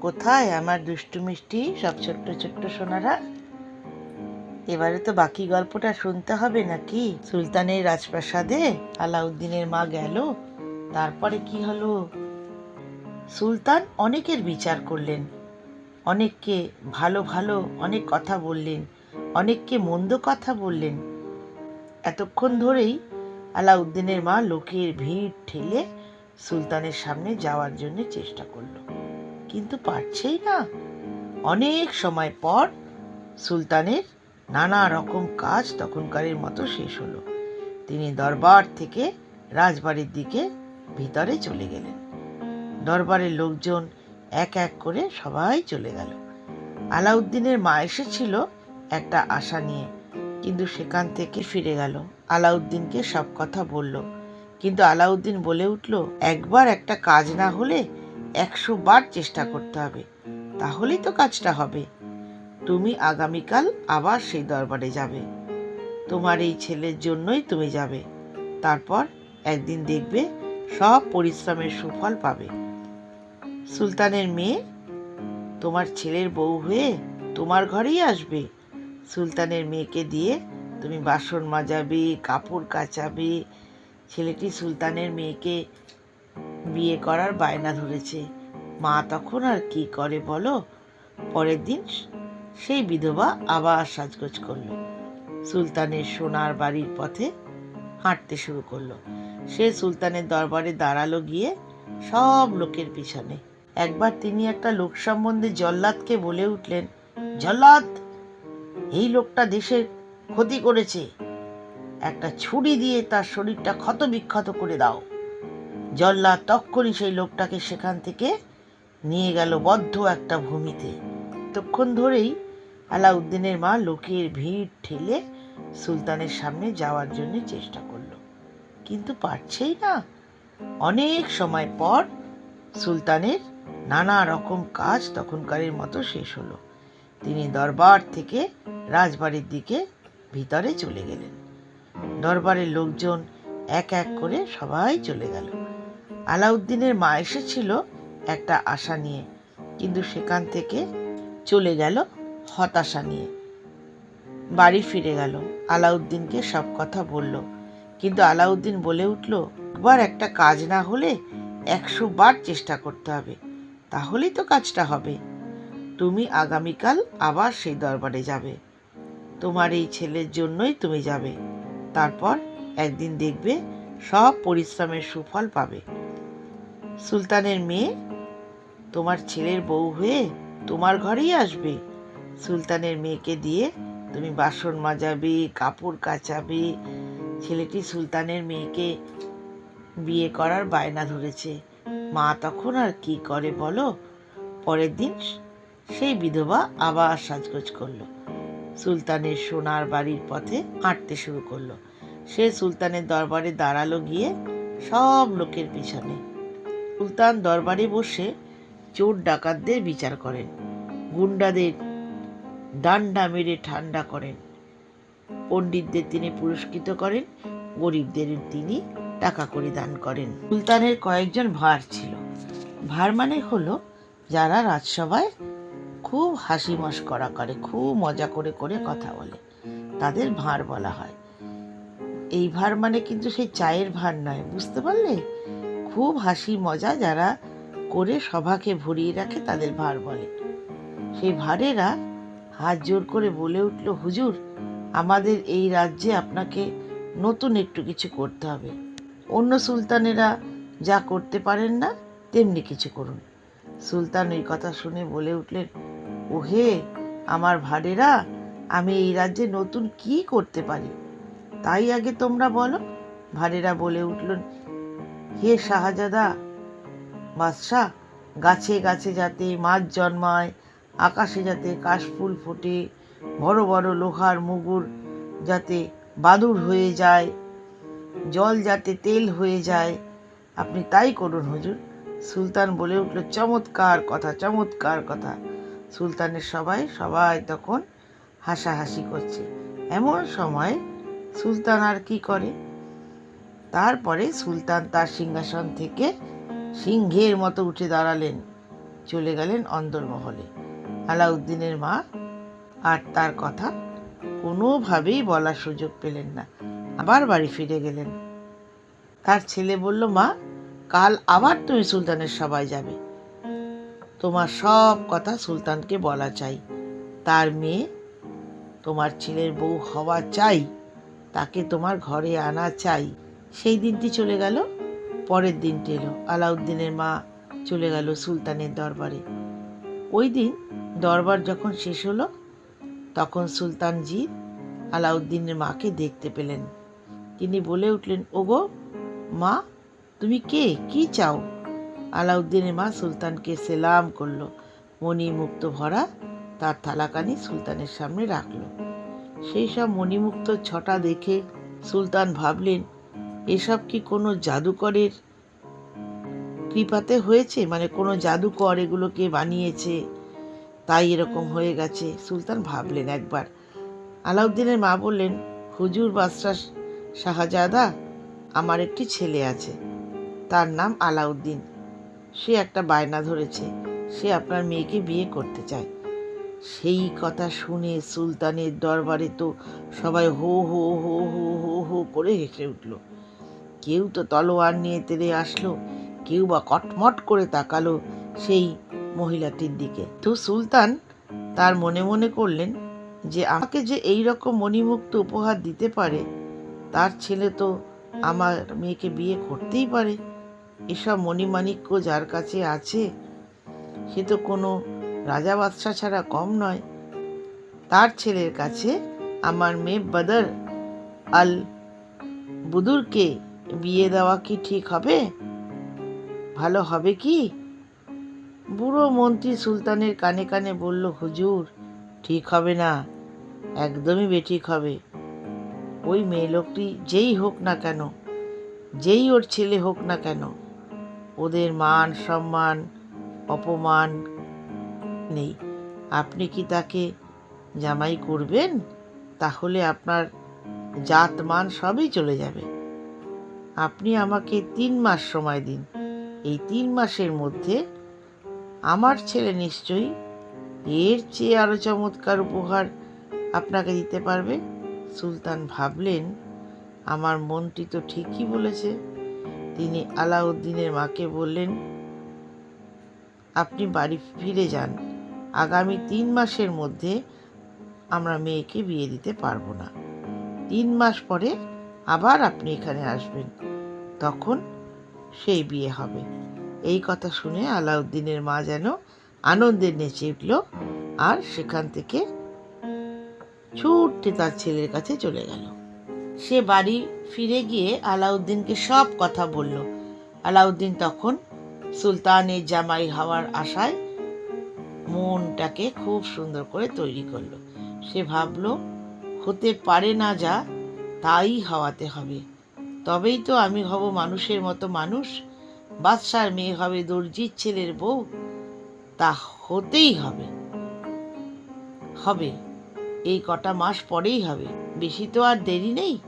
কোথায় আমার দুষ্টু মিষ্টি, সব ছোট্ট ছোট্ট সোনারা? এবারে তো বাকি গল্পটা শুনতে হবে নাকি? সুলতানের রাজপ্রাসাদে আলাউদ্দিনের মা গেল, তারপরে কি হলো? সুলতান অনেকের বিচার করলেন, অনেককে ভালো ভালো অনেক কথা বললেন, অনেককে মন্দ কথা বললেন। এতক্ষণ ধরেই আলাউদ্দিনের মা লোকের ভিড় ঠেলে সুলতানের সামনে যাওয়ার জন্য চেষ্টা করল। কিন্তু পারছেই না। অনেক সময় পর সুলতানের নানা রকম কাজ তখনকারের মতো শেষ হলো। তিনি দরবার থেকে রাজবাড়ির দিকে ভিতরে চলে গেলেন। দরবারের লোকজন এক এক করে সবাই চলে গেল। আলাউদ্দিনের মা এসেছিল একটা আশা নিয়ে, কিন্তু সেখান থেকে ফিরে গেল। আলাউদ্দিনকে সব কথা বলল, কিন্তু আলাউদ্দিন বলে উঠল, একবার একটা কাজ না হলে একশো বার চেষ্টা করতে হবে, তাহলেই তো কাজটা হবে। তুমি আগামীকাল আবার সেই দরবারে যাবে। তোমার এই ছেলের জন্যই তুমি যাবে। তারপর একদিন দেখবে সব পরিশ্রমের সুফল পাবে। সুলতানের মেয়ে, তোমার ছেলের বউ হয়ে তোমার ঘরেই আসবে। সুলতানের মেয়েকে দিয়ে তুমি বাসন মাজাবে, কাপড় কাচাবে। ছেলেটি সুলতানের মেয়েকে বিয়ে করার বায়না ধরেছে। মা তখন আর কি করে বলো? পরের দিন সেই বিধবা আবার সাজগোজ করল। সুলতানের সোনার বাড়ির পথে হাঁটতে শুরু করল। সে সুলতানের দরবারে দাঁড়াল গিয়ে সব লোকের পিছনে। একবার তিনি একটা লোক সম্বন্ধে জল্লাদকে বলে উঠলেন, জল্লাদ, এই লোকটা দেশের ক্ষতি করেছে। একটা ছুরি দিয়ে তার শরীরটা ক্ষত বিক্ষত করে দাও। জল্লাদ তক্ষণই সেই লোকটাকে সেখান থেকে নিয়ে গেল বদ্ধ একটা ভূমিতে। তখন ধরেই আলাউদ্দিনের মা লোকের ভিড় ঠেলে সুলতানের সামনে যাওয়ার জন্য চেষ্টা করল। কিন্তু পারছেই না। অনেক সময় পর সুলতানের নানা রকম কাজ তখনকারের মতো শেষ হলো। তিনি দরবার থেকে রাজবাড়ির দিকে ভিতরে চলে গেলেন। দরবারের লোকজন এক এক করে সবাই চলে গেল। আলাউদ্দিনের মা এসেছিল একটা আশা নিয়ে, কিন্তু সেখান থেকে চলে গেল হতাশা নিয়ে। বাড়ি ফিরে গেল। আলাউদ্দিনকে সব কথা বলল। কিন্তু আলাউদ্দিন বলে উঠল, একবার একটা কাজ না হলে একশো বার চেষ্টা করতে হবে, তাহলেই তো কাজটা হবে। তুমি আগামীকাল আবার সেই দরবারে যাবে। তোমার এই ছেলের জন্যই তুমি যাবে। তারপর একদিন দেখবে সব পরিশ্রমের সুফল পাবে। সুলতানের মেয়ে? তোমার ছেলের বউ হয়ে তোমার ঘরেই আসবে। সুলতানের মেয়েকে দিয়ে তুমি বাসন মাজাবে, কাপড় কাচাবে। ছেলেটি সুলতানের মেয়েকে বিয়ে করার বায়না ধরেছে। মা তখন আর কি করে বলো? পরের দিন সেই বিধবা আবার সাজগোজ করল। সুলতানের সোনার বাড়ির পথে হাঁটতে শুরু করল। সে সুলতানের দরবারে দাঁড়াল গিয়ে সব লোকের পিছনে। সুলতান দরবারে বসে চোর ডাকাতদের বিচার করেন, গুন্ডাদের ডান্ডা মেরে ঠান্ডা করেন। পণ্ডিতদের তিনি পুরস্কৃত করেন, গরিবদের তিনি টাকা করে দান করেন। সুলতানের কয়েকজন ভার ছিল। ভার মানে হলো যারা রাজসভায় খুব হাসি মস্করা করে, খুব মজা করে করে কথা বলে। তাদের ভাঁড় বলা হয়। এই ভার মানে কিন্তু সেই চায়ের ভার নয়, বুঝতে পারলে? খুব হাসি মজা যারা করে সভাকে ভরিয়ে রাখে তাদের ভার বলে। সেই ভারেরা হাত জোর করে বলে উঠল, হুজুর, আমাদের এই রাজ্যে আপনাকে নতুন একটু কিছু করতে হবে। অন্য সুলতানেরা যা করতে পারেন না, তেমনি কিছু করুন। সুলতান এই কথা শুনে বলে উঠলেন, ওহে, আমার ভাড়েরা আমি এই রাজ্যে নতুন কি করতে পারি? তাই আগে তোমরা বলো। ভাড়েরা বলে উঠলেন হে শাহজাদা, বাদশাহ, গাছে গাছে যাতে মাছ জন্মায়, আকাশে যাতে কাশফুল ফোটে, বড় বড় লোহার মুগুর যাতে বাদুর হয়ে যায়, জল যাতে তেল হয়ে যায়। আপনি তাই করুন হুজুর। সুলতান বলে উঠল, চমৎকার কথা চমৎকার কথা। সুলতানের সবাই সবাই তখন হাসাহাসি করছে। এমন সময় সুলতান আর কি করে? তারপরে সুলতান তার সিংহাসন থেকে সিংহের মতো উঠে দাঁড়ালেন। চলে গেলেন অন্দরমহলে। আলাউদ্দিনের মা আর তার কথা কোনোভাবেই বলার সুযোগ পেলেন না। আবার বাড়ি ফিরে গেলেন। তার ছেলে বলল, মা, কাল আবার তুমি সুলতানের সবাই যাবে। তোমার সব কথা সুলতানকে বলা চাই। তার মেয়ে তোমার ছেলের বউ হওয়া চাই। তাকে তোমার ঘরে আনা চাই। সেই দিনটি চলে গেল, পরের দিনটি এলো। আলাউদ্দিনের মা চলে গেল সুলতানের দরবারে। ওই দিন দরবার যখন শেষ হলো, তখন সুলতানজি আলাউদ্দিনের মাকে দেখতে পেলেন। তিনি বলে উঠলেন, ওগো, মা, তুমি কে? কি চাও? আলাউদ্দিনের মা সুলতানকে সেলাম করল। মণিমুক্ত ভরা তার থালাকানি সুলতানের সামনে রাখল। সেই সব মণিমুক্ত ছটা দেখে সুলতান ভাবলেন এসব কি কোনো জাদুকরের কৃপাতে হয়েছে? মানে কোনো জাদুকর এগুলোকে বানিয়েছে, তাই এরকম হয়ে গেছে? সুলতান ভাবলেন একবার। আলাউদ্দিনের মা বললেন, হুজুর বাদশাহ শাহজাদা, আমার একটি ছেলে আছে, তার নাম আলাউদ্দিন। সে একটা বায়না ধরেছে, সে আপনার মেয়েকে বিয়ে করতে চায়। সেই কথা শুনে সুলতানের দরবারে তো সবাই হো হো হো হো হো হো করে হেসে উঠল। কেউ তো তলোয়ার নিয়ে তেড়ে আসলো, কেউ বা কটমট করে তাকালো সেই মহিলাটির দিকে। তো সুলতান তার মনে মনে করলেন যে, আমাকে যে এই রকম মণিমুক্ত উপহার দিতে পারে, তার ছেলে তো আমার মেয়েকে বিয়ে করতেই পারে। এসব মণিমাণিক্য যার কাছে আছে, সে তো কোনো রাজা বাদশাহ ছাড়া কম নয়। তার ছেলের কাছে আমার মেয়ে বদর আল বুদুরকে বিয়ে দেওয়া কি ঠিক হবে? ভালো হবে কি? বুড়ো মন্ত্রী সুলতানের কানে কানে বলল, হুজুর, ঠিক হবে না, একদমই বেঠিক হবে। ওই মেয়ে লোকটি যেই হোক না কেন, যেই ওর ছেলে হোক না কেন, ওদের মান সম্মান, অপমান নেই। আপনি কি তাকে জামাই করবেন? তাহলে আপনার জাত মান সবই চলে যাবে। আপনি আমাকে তিন মাস সময় দিন। এই তিন মাসের মধ্যে আমার ছেলে নিশ্চয়ই এর চেয়ে আরও চমৎকার উপহার আপনাকে দিতে পারবে। সুলতান ভাবলেন, আমার মনটি তো ঠিকই বলেছে। তিনি আলাউদ্দিনের মাকে বললেন, আপনি বাড়ি ফিরে যান। আগামী তিন মাসের মধ্যে আমরা মেয়েকে বিয়ে দিতে পারব না। তিন মাস পরে আবার আপনি এখানে আসবেন। তখন সেই বিয়ে হবে। এই কথা শুনে আলাউদ্দিনের মা যেন আনন্দে নেচে উঠল আর সেখান থেকে ছুটতে তার ছেলের কাছে চলে গেল। সে বাড়ি ফিরে গিয়ে আলাউদ্দিনকে সব কথা বলল। আলাউদ্দিন তখন সুলতানের জামাই হওয়ার আশায় মনটাকে খুব সুন্দর করে তৈরি করল। সে ভাবলো, হতে পারে না যা, তাই হওয়াতে হবে। তবেই তো আমি হব মানুষের মতো মানুষ। বাদশার মেয়ে হবে দর্জির ছেলের বউ। তা হতেই হবে। হবে। এই কটা মাস পরেই হবে। বেশি তো আর দেরি নেই।